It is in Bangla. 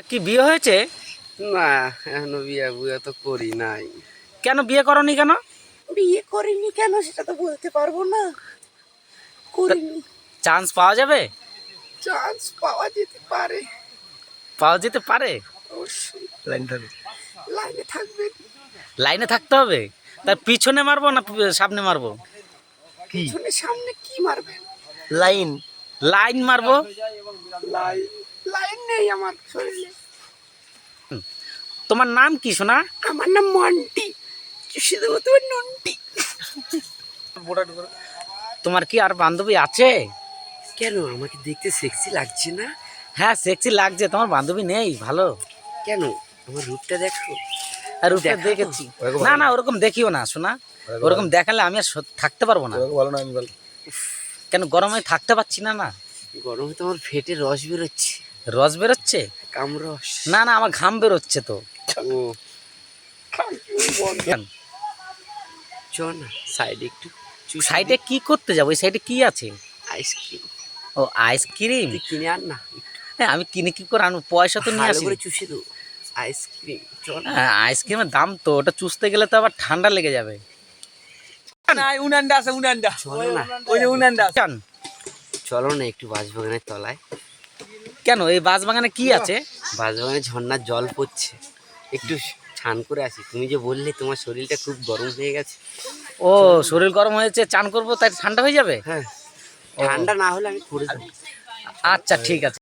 আর কি বিয়ে হয়েছে? না এখনও বিয়ে বুয়ে তো করি নাই। কেন বিয়ে করনি কেন? বিয়ে করিনি কেন সেটা তো বলতে পারব না। করিনি। চান্স পাওয়া যাবে? চান্স পাওয়া যেতে পারে। পাওয়া যেতে পারে? অবশ্যই। লাইন থাকবে। লাইনে থাকবে। লাইনে থাকতে হবে? তার পিছনে মারবো না সামনে মারবো? পিছনে সামনে কি মারবেন? লাইন। লাইন মারবো? লাইন। লাইন নেই আমার শরীরে। তোমার নাম কি শোনা আমার নাম মন্টি। শুধু তোমার নন্টি। তোমার কি আর বান্ধবী আছে? কেন? আমাকে দেখতে সেক্সি লাগছে না? হ্যাঁ সেক্সি লাগছে। তোমার বান্ধবী নেই ভালো। কেন? আমার রূপটা দেখো। আর ওটা দেখাবো? দেখেছি। না না ওরকম দেখিও না শোনা ওরকম দেখালে আমি আর থাকতে পারব না। ভালো না আমি ভালো। কেন গরমে থাকতে পারছি না না? গরমে তো আমার ফেটে রস বেরোচ্ছে। রস বেরোচ্ছে? কামরস। না না আমার ঘাম বেরোচ্ছে তো। না সাইডে একটু সাইডে কি করতে যাব? ওই সাইডে কি আছে? আইসক্রিম ও আইসক্রিম কিনে আন না হ্যাঁ আমি কিনে কি করে আনব? পয়সা তো নিয়ে আসি চুষে দেবো আইসক্রিম হ্যাঁ, আইসক্রিমের দাম তো ওটা চুষতে গেলে তো আবার ঠান্ডা লেগে যাবে। নাই উনান্ডা আছে উনান্ডা চলো না। উনান্ডা কেন? চলো না একটু বাঁশবাগানের তলায়। কেন? এই বাস বাগানে কি আছে? বাস বাগানে ঝর্ণার জল পড়ছে। একটু চান করে আসি। তুমি যে বললে তোমার শরীরটা খুব গরম হয়ে গেছে। ও শরীর গরম হয়েছে চান করব তাই ঠান্ডা হয়ে যাবে? হ্যাঁ। ঠান্ডা না হলে আমি করে আচ্ছা ঠিক আছে।